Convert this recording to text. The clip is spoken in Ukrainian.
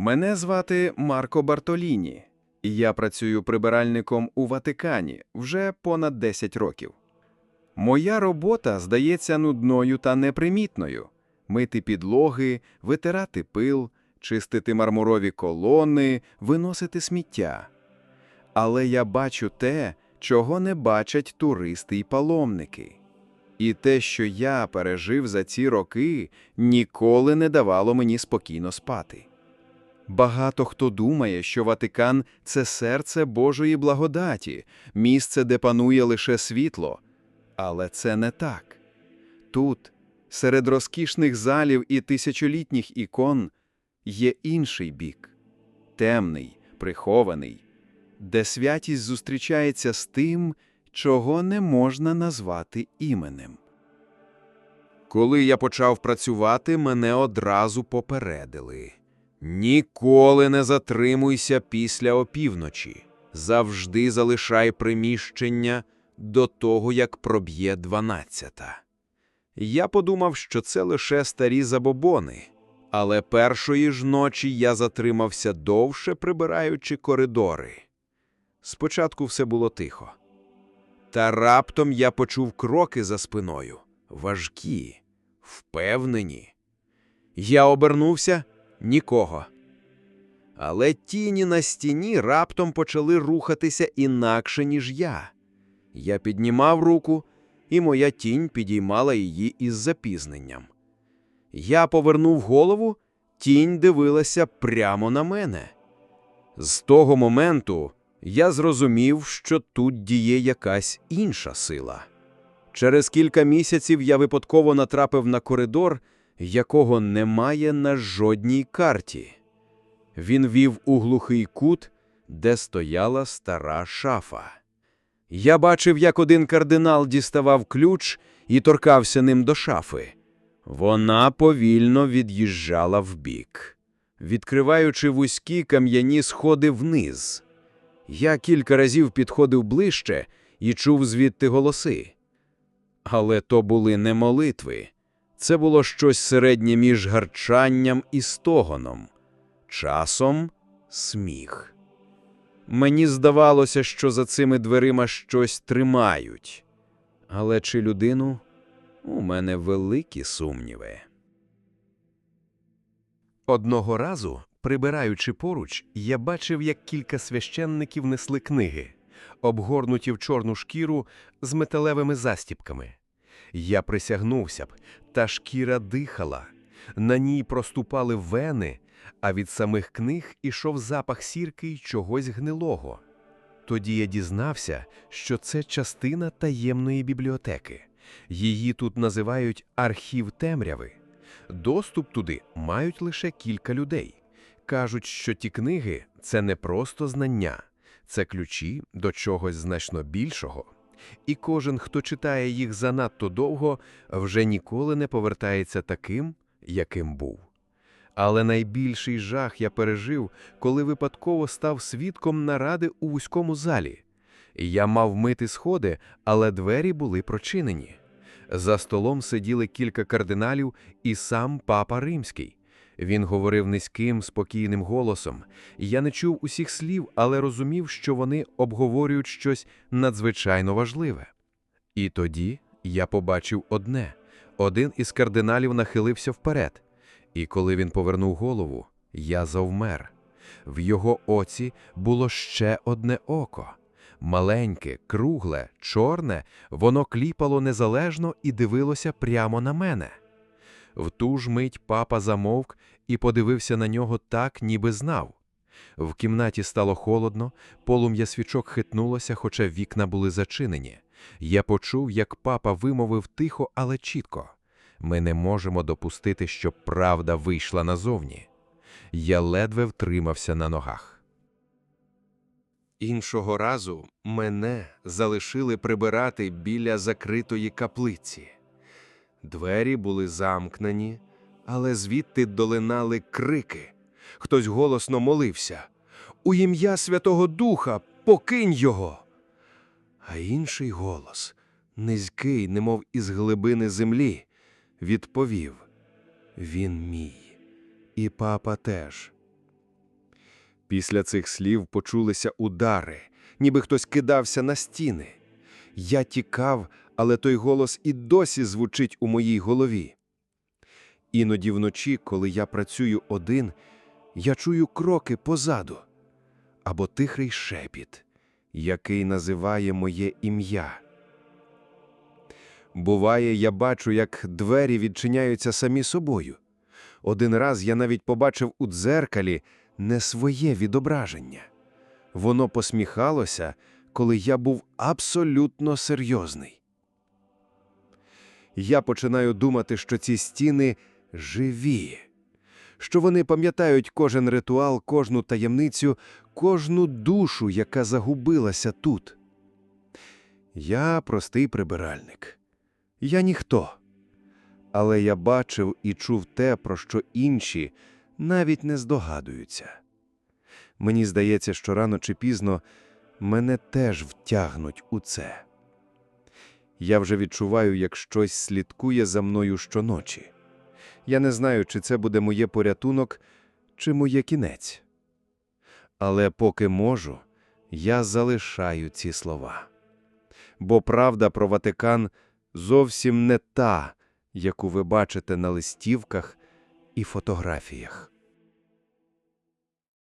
Мене звати Марко Бартоліні, і я працюю прибиральником у Ватикані вже понад 10 років. Моя робота здається нудною та непримітною мити підлоги, витирати пил, чистити мармурові колони, виносити сміття. Але я бачу те, чого не бачать туристи й паломники. І те, що я пережив за ці роки, ніколи не давало мені спокійно спати. Багато хто думає, що Ватикан це серце Божої благодаті, місце, де панує лише світло. Але це не так. Тут, серед розкішних залів і тисячолітніх ікон, є інший бік темний, прихований, де святість зустрічається з тим, чого не можна назвати іменем. Коли я почав працювати, мене одразу попередили. Ніколи не затримуйся після опівночі. Завжди залишай приміщення до того, як проб'є дванадцята. Я подумав, що це лише старі забобони, але першої ж ночі я затримався довше, прибираючи коридори. Спочатку все було тихо. Та раптом я почув кроки за спиною, важкі, впевнені. Я обернувся нікого. Але тіні на стіні раптом почали рухатися інакше, ніж я. Я піднімав руку, і моя тінь підіймала її із запізненням. Я повернув голову, тінь дивилася прямо на мене. З того моменту я зрозумів, що тут діє якась інша сила. Через кілька місяців я випадково натрапив на коридор, якого немає на жодній карті. Він вів у глухий кут, де стояла стара шафа. Я бачив, як один кардинал діставав ключ і торкався ним до шафи. Вона повільно від'їжджала вбік, відкриваючи вузькі кам'яні сходи вниз. Я кілька разів підходив ближче і чув звідти голоси. Але то були не молитви. Це було щось середнє між гарчанням і стогоном, часом сміх. Мені здавалося, що за цими дверима щось тримають. Але чи людину? У мене великі сумніви. Одного разу, прибираючи поруч, я бачив, як кілька священників несли книги, обгорнуті в чорну шкіру з металевими застіпками. Я присягнувся б, та шкіра дихала, на ній проступали вени, а від самих книг ішов запах сірки й чогось гнилого. Тоді я дізнався, що це частина таємної бібліотеки. Її тут називають архів темряви. Доступ туди мають лише кілька людей. Кажуть, що ті книги це не просто знання, це ключі до чогось значно більшого. І кожен, хто читає їх занадто довго, вже ніколи не повертається таким, яким був. Але найбільший жах я пережив, коли випадково став свідком наради у вузькому залі. Я мав мити сходи, але двері були прочинені. За столом сиділи кілька кардиналів і сам папа римський. Він говорив низьким, спокійним голосом. Я не чув усіх слів, але розумів, що вони обговорюють щось надзвичайно важливе. І тоді я побачив одне: один із кардиналів нахилився вперед, і коли він повернув голову, я завмер. В його оці було ще одне око. Маленьке, кругле, чорне, воно кліпало незалежно і дивилося прямо на мене. В ту ж мить папа замовк і подивився на нього так, ніби знав. В кімнаті стало холодно, полум'я свічок хитнулося, хоча вікна були зачинені. Я почув, як папа вимовив тихо, але чітко. Ми не можемо допустити, щоб правда вийшла назовні. Я ледве втримався на ногах. Іншого разу мене залишили прибирати біля закритої каплиці. Двері були замкнені, але звідти долинали крики. Хтось голосно молився У ім'я Святого Духа покинь його. А інший голос, низький, немов із глибини землі, відповів Він мій, і папа теж. Після цих слів почулися удари, ніби хтось кидався на стіни. Я тікав, але той голос і досі звучить у моїй голові. Іноді вночі, коли я працюю один, я чую кроки позаду або тихий шепіт, який називає моє ім'я. Буває, я бачу, як двері відчиняються самі собою. Один раз я навіть побачив у дзеркалі не своє відображення. Воно посміхалося, коли я був абсолютно серйозний. Я починаю думати, що ці стіни живі, що вони пам'ятають кожен ритуал, кожну таємницю, кожну душу, яка загубилася тут. Я простий прибиральник. Я ніхто. Але я бачив і чув те, про що інші навіть не здогадуються. Мені здається, що рано чи пізно мене теж втягнуть у це. Я вже відчуваю, як щось слідкує за мною щоночі. Я не знаю, чи це буде моє порятунок, чи моє кінець. Але поки можу, я залишаю ці слова. Бо правда про Ватикан зовсім не та, яку ви бачите на листівках і фотографіях.